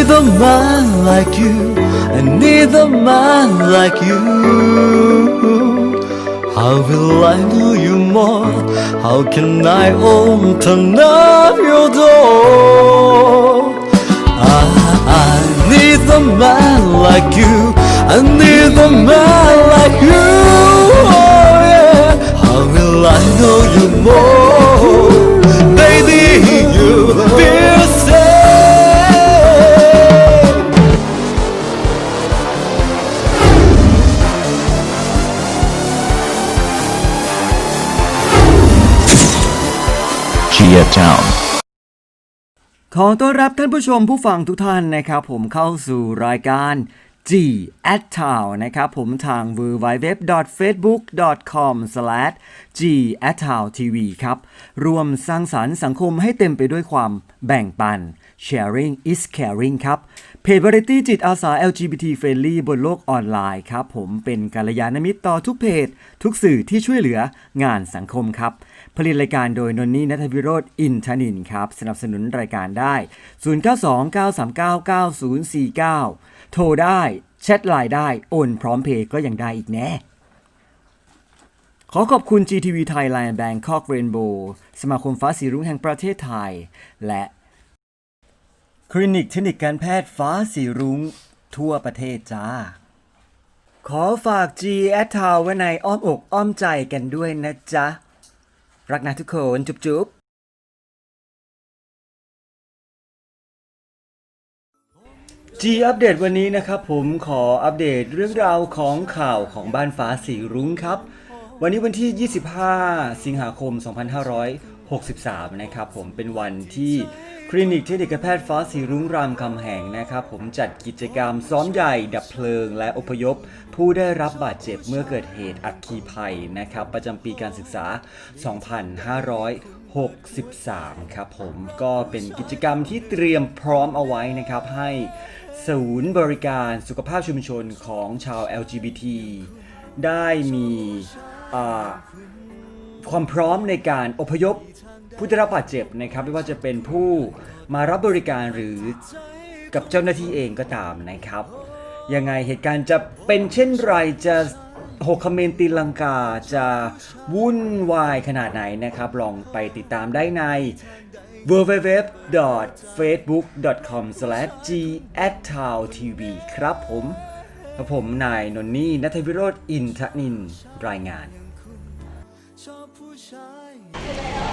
need a man like you. I need a man like you. How will I know you more? How can I open up your door? I, I need a man like you. I need a man like you. Oh yeah. How will I know you more? ขอต้อนรับท่านผู้ชมผู้ฟังทุกท่านนะครับผมเข้าสู่รายการ G at Town นะครับผมทาง w w w f a c e b o o k c o m g at town tv ครับรวมสร้างสารรค์สังคมให้เต็มไปด้วยความแบ่งปัน sharing is caring ครับเพจ Variety จิตอาสา LGBT Friendly บนโลกออนไลน์ครับผมเป็นกัลยาณมิตรต่อทุกเพจ ทุกสื่อที่ช่วยเหลืองานสังคมครับ ผลิตรายการโดยนนนี่นัทวิโรธอินทนินครับ สนับสนุนรายการได้ 0929399049 โทรได้แชทไลน์ได้ โอนพร้อมเพย์ก็ยังได้อีกแน่ขอขอบคุณ GTV Thailand Bangkok Rainbow สมาคมฟ้าสีรุ้งแห่งประเทศไทย และคลินิกเทคนิคการแพทย์ฟ้าสีรุ้งทั่วประเทศจ้า ขอฝาก G at t o w ไว้ในอ้อมอกอ้อมใจกันด้วยนะจ๊ะ รักนะทุกคนจุ๊บจุ๊บ G อัปเดตวันนี้นะครับผมขออัปเดตเรื่องราวของข่าวของบ้านฟ้าสีรุ้งครับ วันนี้วันที่ 25 สิงหาคม 2563 นะครับผมเป็นวันที่คลินิกเทคนิคแพทย์ฟ้าสีรุ้งรามคำแหงนะครับผมจัดกิจกรรมซ้อมใหญ่ดับเพลิงและอพยพ ผู้ได้รับบาดเจ็บเมื่อเกิดเหตุอัคคีภัยนะครับประจำปีการศึกษา 2563 ครับผมก็เป็นกิจกรรมที่เตรียมพร้อมเอาไว้นะครับ ให้ศูนย์บริการสุขภาพชุมชนของชาว LGBT ได้มีความพร้อมในการอพยพ ผู้ได้รับบาดเจ็บนะครับ ไม่ว่าจะเป็นผู้มารับบริการหรือกับเจ้าหน้าที่เองก็ตามนะครับ ยังไงเหตุการณ์จะเป็นเช่นไรจะหกคเมนตีลังกาจะวุ่นวายขนาดไหนนะครับ ลองไปติดตามได้ใน www.facebook.com/g@towntv ครับผมและผมนายนนนี่นัทวิโรธอินทนินรายงาน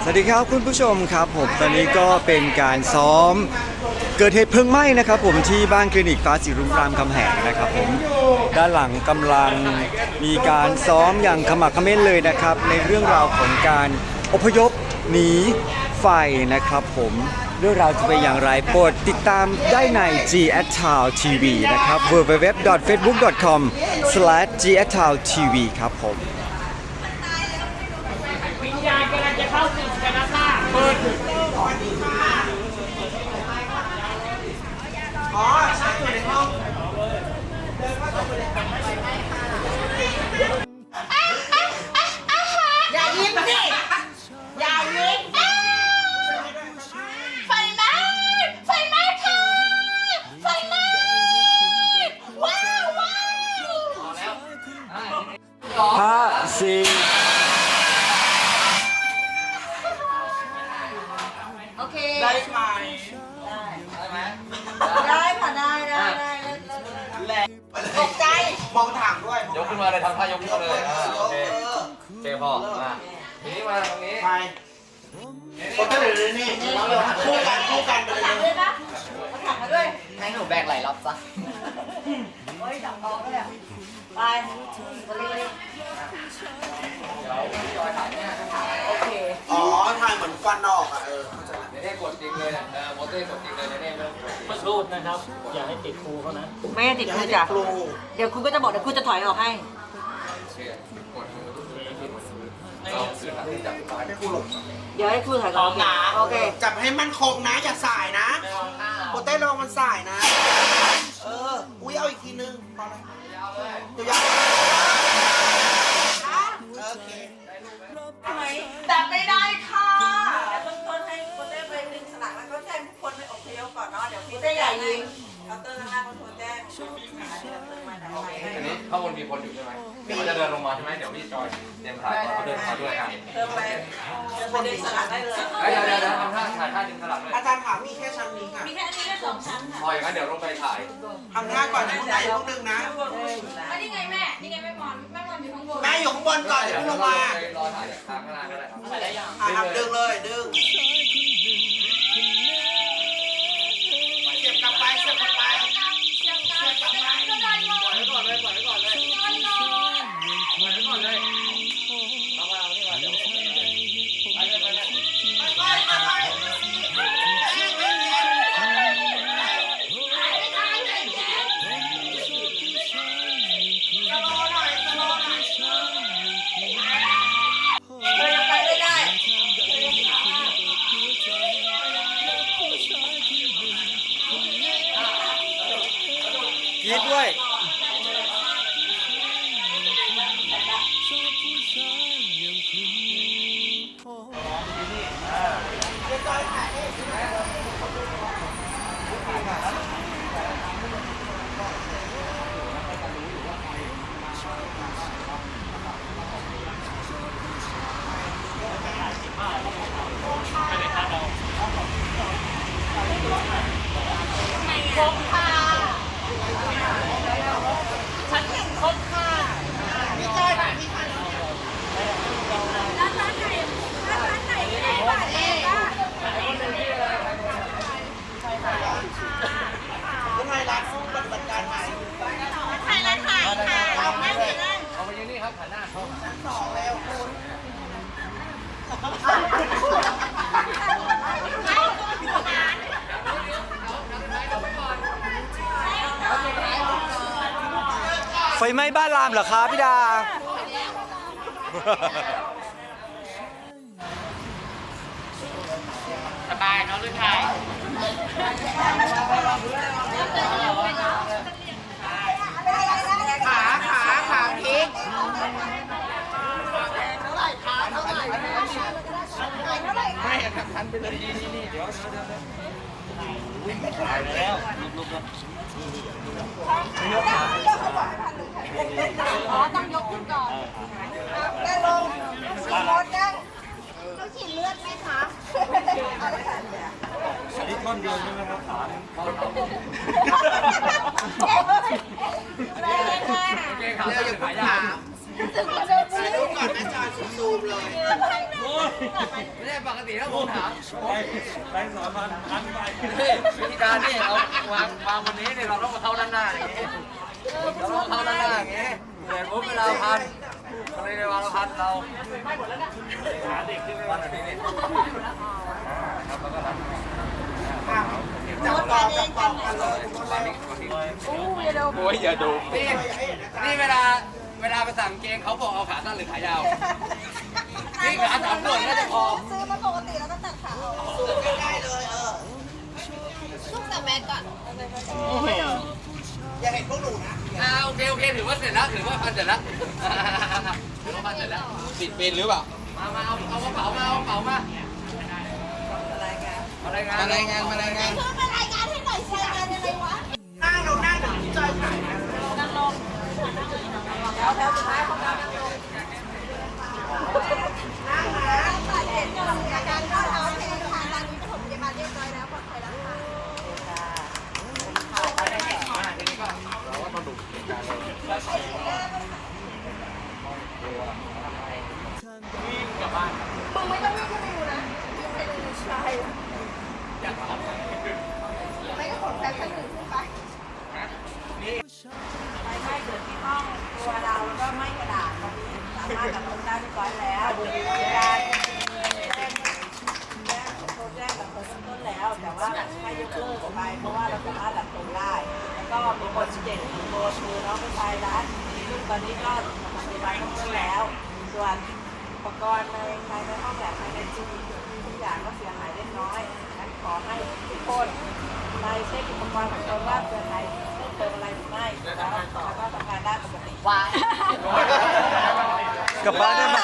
สวัสดีครับคุณผู้ชมครับผมตอนนี้ก็เป็นการซ้อมเกิดเหตุเพลิงไหม้นะครับผมที่บ้านคลินิกฟ้าสีรุ้งรามคำแหงนะครับผมด้านหลังกำลังมีการซ้อมอย่างขมักเขม้นเลยนะครับ ในเรื่องราวของการอพยพหนีไฟนะครับผมเรื่องราวจะเป็นอย่างไรโปรดติดตามได้ใน G at Town TV นะครับ www.facebook.com/g at Town TV ครับผม วิญญาณกำลังจะเข้าสิงกัน แมองถังด้วยยกขึ้นมาเลยทำท่ายกขึ้นมาเลยอ่าโอเคโอเคพอมาทีนี้มาตรงนี้ไปคนก็เลยนี่คู่กันคู่กันไปถังเลด้วยยนะเอาถังมาด้วยให้หนูแบกไหลรับซะโอ้ยจับกองก็ได้ไปมาเลยโอเค อ๋อถ่ายเหมือนฟันออกอะเออเดี๋ยวได้กดจริงเลยเออโมเต้กดจริงเลยเดี๋ยวได้เริ่มกดจริงรูดนะครับ อย่าให้ติดครูเขานะไม่ให้ติดครูจ้ะครูเดี๋ยวครูก็จะบอกเดี๋ยวครูจะถอยออกให้เชื่อกดมือเอาสื่อหลังที่จับปลายให้ครูหลบเดี๋ยวให้ครูถอยก่อนโอเคจับให้มั่นคงนะ อย่าสายนะโปเต้ลองมันสายนะ เออ อุ้ยเอาอีกทีนึงพอแล้วตัวยาวโอ เบื้องต้นให้คนได้ไปดึงสลักแล้วก็แจ้งทุกคนไปอพยพก่อนเนาะเดี๋ยวพี่ได้ใหญ่ยิงเคาน์เตอร์ข้างล่างเขาโทรแจ้งหาที่รับเงินมาไหนไปอันนี้ข้างบนมีคนอยู่ใช่ไหมเดี๋ยวเขาจะเดินลงมาใช่ไหมเดี๋ยวพี่จอยเตรียมถ่ายก่อนเขาเดินมาด้วยกันเติมไปเติมไปดึงสลักได้เลย เฮ้ยเดี๋ยวเดี๋ยวเดี๋ยวทำท่าถ่ายท่าดึงสลับเลยอาจารย์ถามมีแค่ชั้นนี้ค่ะมีแค่อันนี้แค่สองชั้นค่ะพออย่างนั้นเดี๋ยวลงไปถ่ายทำท่าก่อนอย่าเพิ่งไหนพวกนึงนะ อันนี้ไงแม่ นี่ไงแม่มอน แม่มอนอยู่ข้างบนแม่อยู่ข้างบนก่อนอย่าเพิ่งลงมารอถ่ายจากทางข้างล่างก็ได้ครับอะทำดึงเลยดึง กรีดด้วย ชั้นหนึ่งครบค่ะ พี่จอยหน่อยพี่จอย ร้านร้านไหนร้านร้านไหนไม่ได้บาทเองอะ ทำไมร้านฟู้ดปฏิบัติการใหม่ ถ่ายร้านถ่ายค่ะเอาแม่ไปนั่ง เอาไปยืนนี่ครับหันหน้าเข้า สองแล้วคุณ ไฟไหม้บ้านรามเหรอคะพี่ดา สบายเนาะหรือไทยขาขาขาพลิก อ๋อต้องยกขึ้นก่อนได้ลงรถได้เราฉีดเลือดไหมคะแม่ค่ะเกงขาสั้นหรือขายาวถ่ายรูปก่อนแม่จอยซูมๆเลยไม่ใช่ปกติถ้าผมถามแบงค์สามพันพันไปวิธีการนี่เราวางวางบนนี้เนี่ยเราต้องมาเข้าด้านหน้าอย่างนี้ เราต้องเขาด้านหน้าอย่างนี้เหมือนปุ๊บเวลาพันเราเลยเวลาเราพันเราหาเด็กขึ้นไปวันนี้นี่ครับแล้วก็รับจับปอกจับปอกกันเลยวันนี้วันนี้โอ้ยอย่าดูนี่นี่เวลาเวลาไปสั่งเกงเขาบอกเอาขาสั้นหรือขายาวนี่ขาสามส่วนน่าจะพอ ว่าเสร็จแล้วถือว่าพันเสร็จแล้วถือว่าพันเสร็จแล้วปิดเป็นหรือเปล่า มามาเอาเอากระเป๋ามาเอากระเป๋ามาอะไรายงานมารายงานมารายงานมารายงานเพื่อมารายงานให้หน่อยใช้งานยังไงวะ นั่งลงนั่งเดี๋ยวพี่จอยถ่ายนะ แล้วแล้วสุดท้ายเขาทำ นั่งนะ เห็นกำลังอาการก็เอาเพลงค่ะตอนนี้ปฐมพยาบาลเรียบร้อยแล้วปลอดภัยแล้วค่ะ ทีนี้ก็เราก็มาดูเหตุการณ์เลย มึงไม่ต้องวิ่งขึ้นไปดูนะวิ่งไปดูชายไม่ก็ขนแฟชั่นหนึ่งขึ้นไป ไฟไหม้เกิดที่ห้องตัวเราแล้วก็ไหม้กระดาษตอนนี้สามารถดับเพลิงได้เรียบร้อยแล้วมีการแจ้งแจ้งโทรแจ้งดับเพลิงเบื้องต้นแล้ว แต่ว่าให้ยกเลิกออกไปเพราะว่าเราสามารถดับเพลิงได้ แล้วก็มีคนเจ็บหนึ่งคนคือน้องผู้ชายรัฐซึ่ง ตอนนี้ก็ปฏิบัติต้องเลิกแล้ว ส่วนอุปกรณ์ในภายในห้องแลบภายในจีทุกอย่างก็เสียหายเล็กน้อยงั้นขอให้ทุกคนไปเช็คอุปกรณ์ของตนว่าเกิดอะไรเกิดอะไรหรือไม่แล้วแล้วก็ทำงานได้ปกติกลับบ้านได้ไหม